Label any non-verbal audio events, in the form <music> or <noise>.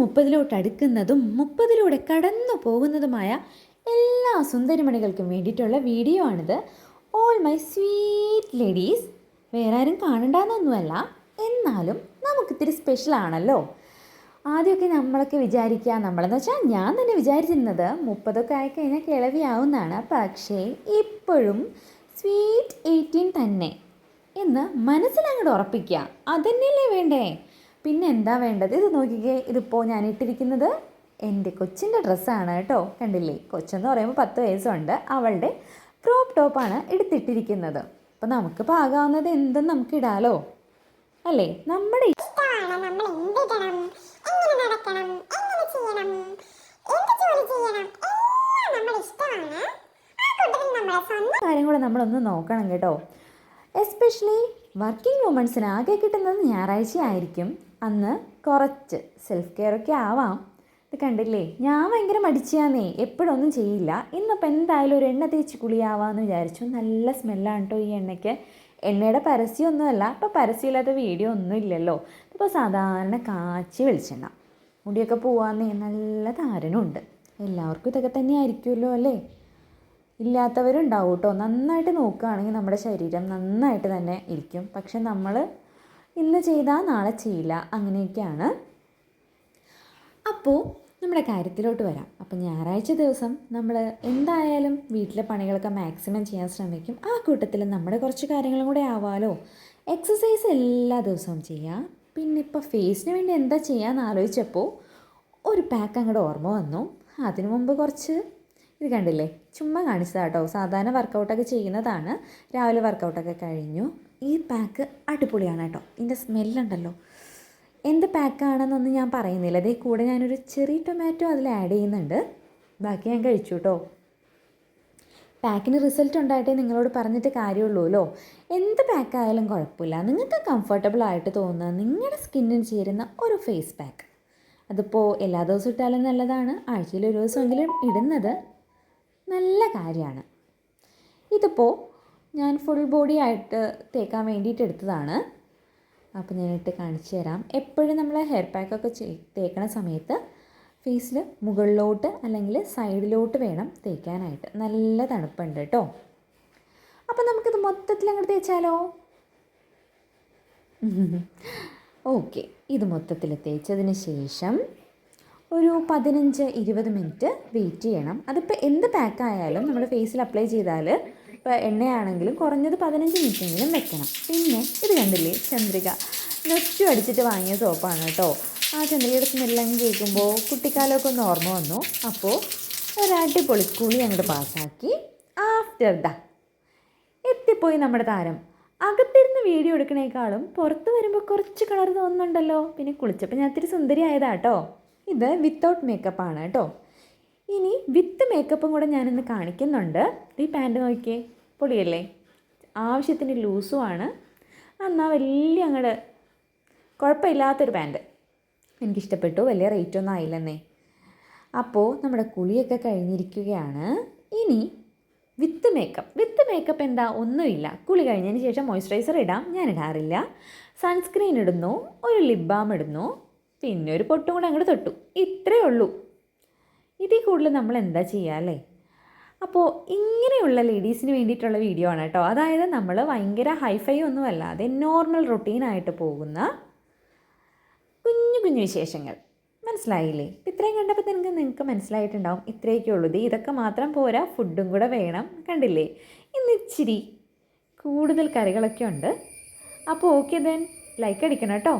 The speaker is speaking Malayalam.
മുപ്പതിലോട്ട് അടുക്കുന്നതും മുപ്പതിലൂടെ കടന്നു പോകുന്നതുമായ എല്ലാ സുന്ദരിമണികൾക്കും വേണ്ടിയിട്ടുള്ള വീഡിയോ ആണിത്. ഓൾ മൈ സ്വീറ്റ് ലേഡീസ് വേറെ ആരും കാണണ്ടെന്നൊന്നുമല്ല. എന്നാലും നമുക്കിത്തിരി സ്പെഷ്യൽ ആണല്ലോ. ആദ്യമൊക്കെ നമ്മളൊക്കെ വിചാരിക്കുക നമ്മളെന്ന് വെച്ചാൽ ഞാൻ തന്നെ വിചാരിച്ചിരുന്നത് മുപ്പതൊക്കെ ആയിക്കഴിഞ്ഞാൽ കിളവിയാവുന്നതാണ് പക്ഷേ ഇപ്പോഴും സ്വീറ്റ് എയ്റ്റീൻ തന്നെ. എന്ന് മനസ്സിലങ്ങോട്ട് ഉറപ്പിക്കുക അതന്നെയല്ലേ വേണ്ടേ? പിന്നെ എന്താ വേണ്ടത്? ഇത് നോക്കിക്കേ ഇതിപ്പോൾ ഞാൻ ഇട്ടിരിക്കുന്നത് എന്റെ കൊച്ചിന്റെ ഡ്രസ്സാണ് കേട്ടോ. കണ്ടില്ലേ? കൊച്ചെന്ന് പറയുമ്പോൾ പത്ത് വയസ്സുണ്ട്. അവളുടെ ക്രോപ്പ് ടോപ്പാണ് എടുത്തിട്ടിരിക്കുന്നത്. അപ്പോൾ നമുക്ക് പാകാവുന്നത് എന്തും നമുക്ക് ഇടാലോ? അല്ലേ? നമ്മുടെ കാര്യം കൂടെ നമ്മളൊന്ന് നോക്കണം കേട്ടോ. എസ്പെഷ്യലി വർക്കിംഗ് വുമൺസിന് ആകെ കിട്ടുന്നത് ഞായറാഴ്ച ആയിരിക്കും അന്ന് കുറച്ച് സെൽഫ് കെയർ ഒക്കെ ആവാം. ഇത് കണ്ടില്ലേ? ഞാൻ ഭയങ്കര മടിച്ചാന്നേ. എപ്പോഴൊന്നും ചെയ്യില്ല. ഇന്നിപ്പോൾ എന്തായാലും ഒരു എണ്ണ തേച്ച് കുളിയാവാമെന്ന് വിചാരിച്ചു. നല്ല സ്മെല്ലാണ് കേട്ടോ ഈ എണ്ണയ്ക്ക്. എണ്ണയുടെ പരസ്യമൊന്നുമല്ല. ഇപ്പോൾ പരസ്യമില്ലാത്ത വീഡിയോ ഒന്നും ഇല്ലല്ലോ. ഇപ്പോൾ സാധാരണ കാച്ചി വെളിച്ചെണ്ണ. മുടിയൊക്കെ പോവാന്നേ. നല്ല താരനുണ്ട് എല്ലാവർക്കും ഇതൊക്കെ തന്നെ ആയിരിക്കുമല്ലോ അല്ലേ? ഇല്ലാത്തവരുണ്ടാവും കേട്ടോ നന്നായിട്ട് നോക്കുകയാണെങ്കിൽ നമ്മുടെ ശരീരം നന്നായിട്ട് തന്നെ ഇരിക്കും. പക്ഷെ നമ്മൾ ഇന്ന് ചെയ്താൽ നാളെ ചെയ്യില്ല. അങ്ങനെയൊക്കെയാണ്. അപ്പോൾ നമ്മുടെ കാര്യത്തിലോട്ട് വരാം. അപ്പോൾ ഞായറാഴ്ച ദിവസം നമ്മൾ എന്തായാലും വീട്ടിലെ പണികളൊക്കെ മാക്സിമം ചെയ്യാൻ ശ്രമിക്കും. ആ കൂട്ടത്തിൽ നമ്മുടെ കുറച്ച് കാര്യങ്ങളും കൂടെ ആവാലോ. എക്സസൈസ് എല്ലാ ദിവസവും ചെയ്യാം പിന്നെ ഇപ്പോൾ ഫേസിന് വേണ്ടി എന്താ ചെയ്യാമെന്ന് ആലോചിച്ചപ്പോൾ ഒരു പാക്ക് അങ്ങോട്ട് ഓർമ്മ വന്നു. അതിനു മുമ്പ് കുറച്ച് ഇത് കണ്ടില്ലേ? ചുമ്മാ കാണിച്ചതാ കേട്ടോ സാധാരണ വർക്കൗട്ടൊക്കെ ചെയ്യുന്നതാണ്. രാവിലെ വർക്കൗട്ടൊക്കെ കഴിഞ്ഞു. ഈ പാക്ക് അടിപൊളിയാണ് കേട്ടോ ഇതിന്റെ സ്മെല്ലുണ്ടല്ലോ എന്ത് പാക്കാണെന്നൊന്നും ഞാൻ പറയുന്നില്ല. അതേ കൂടെ ഞാനൊരു ചെറിയ ടൊമാറ്റോ അതിൽ ആഡ് ചെയ്യുന്നുണ്ട്. ബാക്കി ഞാൻ കഴിച്ചു കേട്ടോ പാക്കിന് റിസൾട്ട് ഉണ്ടായിട്ടേ നിങ്ങളോട് പറഞ്ഞിട്ട് കാര്യമുള്ളൂല്ലോ എന്ത് പാക്കായാലും കുഴപ്പമില്ല. നിങ്ങൾക്ക് കംഫർട്ടബിൾ ആയിട്ട് തോന്നുന്ന നിങ്ങളുടെ സ്കിന്നിന് ചേരുന്ന ഒരു ഫേസ് പാക്ക് അതിപ്പോൾ എല്ലാ ദിവസവും ഇട്ടാലും നല്ലതാണ്. ആഴ്ചയിൽ ഒരു ദിവസമെങ്കിലും ഇടുന്നത് നല്ല കാര്യമാണ്. ഇതിപ്പോൾ ഞാൻ ഫുൾ ബോഡി ആയിട്ട് തേക്കാൻ വേണ്ടിയിട്ട് എടുത്തതാണ്. അപ്പോൾ ഞാനിട്ട് കാണിച്ചു തരാം. എപ്പോഴും നമ്മൾ ഹെയർ പാക്കൊക്കെ തേക്കണ സമയത്ത് ഫേസിൽ മുകളിലോട്ട് അല്ലെങ്കിൽ സൈഡിലോട്ട് വേണം തേക്കാനായിട്ട്. നല്ല തണുപ്പുണ്ട് കേട്ടോ അപ്പോൾ നമുക്കിത് മൊത്തത്തിൽ അങ്ങോട്ട് തേച്ചാലോ? <laughs> ഓക്കെ. ഇത് മൊത്തത്തിൽ തേച്ചതിന് ശേഷം ഒരു പതിനഞ്ച് ഇരുപത് മിനിറ്റ് വെയിറ്റ് ചെയ്യണം. അതിപ്പോൾ എന്ത് പാക്കായാലും നമ്മൾ ഫേസിൽ അപ്ലൈ ചെയ്താൽ ഇപ്പോൾ എണ്ണയാണെങ്കിലും കുറഞ്ഞത് പതിനഞ്ച് മിനിറ്റെങ്കിലും വെക്കണം. പിന്നെ ഇത് കണ്ടില്ലേ ചന്ദ്രിക? നെച്ചു അടിച്ചിട്ട് വാങ്ങിയ സോപ്പാണ് കേട്ടോ. ആ ചന്ദ്രികയുടെ സ്മെല്ലങ്ങ് കേൾക്കുമ്പോൾ കുട്ടിക്കാലമൊക്കെ ഒന്ന് ഓർമ്മ വന്നു. അപ്പോൾ ഒരു അടിപൊളി കുളി അങ്ങോട്ട് പാസ്സാക്കി ആഫ്റ്റർ ദ എത്തിപ്പോയി നമ്മുടെ താരം. അകത്തിരുന്ന് വീഡിയോ എടുക്കണേക്കാളും പുറത്ത് വരുമ്പോൾ കുറച്ച് കളർ തോന്നുന്നുണ്ടല്ലോ. പിന്നെ കുളിച്ചപ്പോൾ ഞാൻ ഇത്തിരി സുന്ദരി ആയതാട്ടോ ഇത് വിത്തൗട്ട് മേക്കപ്പ് ആണ് കേട്ടോ. ഇനി വിത്ത് മേക്കപ്പും കൂടെ ഞാനിന്ന് കാണിക്കുന്നുണ്ട്. ഈ പാന്റ് നോക്കിയേ പൊളിയല്ലേ? ആവശ്യത്തിന് ലൂസുമാണ് എന്നാൽ വലിയ അങ്ങോട്ട് കുഴപ്പമില്ലാത്തൊരു പാന്റ് എനിക്കിഷ്ടപ്പെട്ടു. വലിയ റേറ്റൊന്നും ആയില്ലെന്നേ. അപ്പോൾ നമ്മുടെ കുളിയൊക്കെ കഴിഞ്ഞിരിക്കുകയാണ്. ഇനി വിത്ത് മേക്കപ്പ് വിത്ത് മേക്കപ്പ് എന്താ? ഒന്നുമില്ല. കുളി കഴിഞ്ഞതിന് ശേഷം മോയ്സ്ചറൈസർ ഇടാം. ഞാൻ ഇടാറില്ല. സൺസ്ക്രീൻ ഇടുന്നു. ഒരു ലിപ് ബാം ഇടുന്നു. പിന്നെ ഒരു പൊട്ടും കൂടെ അങ്ങോട്ട് തൊട്ടു. ഇത്രയേ ഉള്ളൂ. ഇതിൽ കൂടുതൽ നമ്മൾ എന്താ ചെയ്യുക അല്ലേ? അപ്പോൾ ഇങ്ങനെയുള്ള ലേഡീസിന് വേണ്ടിയിട്ടുള്ള വീഡിയോ ആണ് കേട്ടോ. അതായത് നമ്മൾ ഭയങ്കര ഹൈഫൈ ഒന്നും അല്ലാതെ നോർമൽ റൊട്ടീനായിട്ട് പോകുന്ന കുഞ്ഞു കുഞ്ഞു വിശേഷങ്ങൾ. മനസ്സിലായില്ലേ? ഇത്രയും കണ്ടപ്പോൾ നിങ്ങൾക്ക് നിങ്ങൾക്ക് മനസ്സിലായിട്ടുണ്ടാവും. ഇത്രയൊക്കെ ഉള്ളൂ. ഇത് ഇതൊക്കെ മാത്രം പോരാ. ഫുഡും കൂടെ വേണം. കണ്ടില്ലേ? ഇന്ന് ഇച്ചിരി കൂടുതൽ കറികളൊക്കെ ഉണ്ട്. അപ്പോൾ ഓക്കെ ദെൻ ലൈക്ക് അടിക്കണം കേട്ടോ.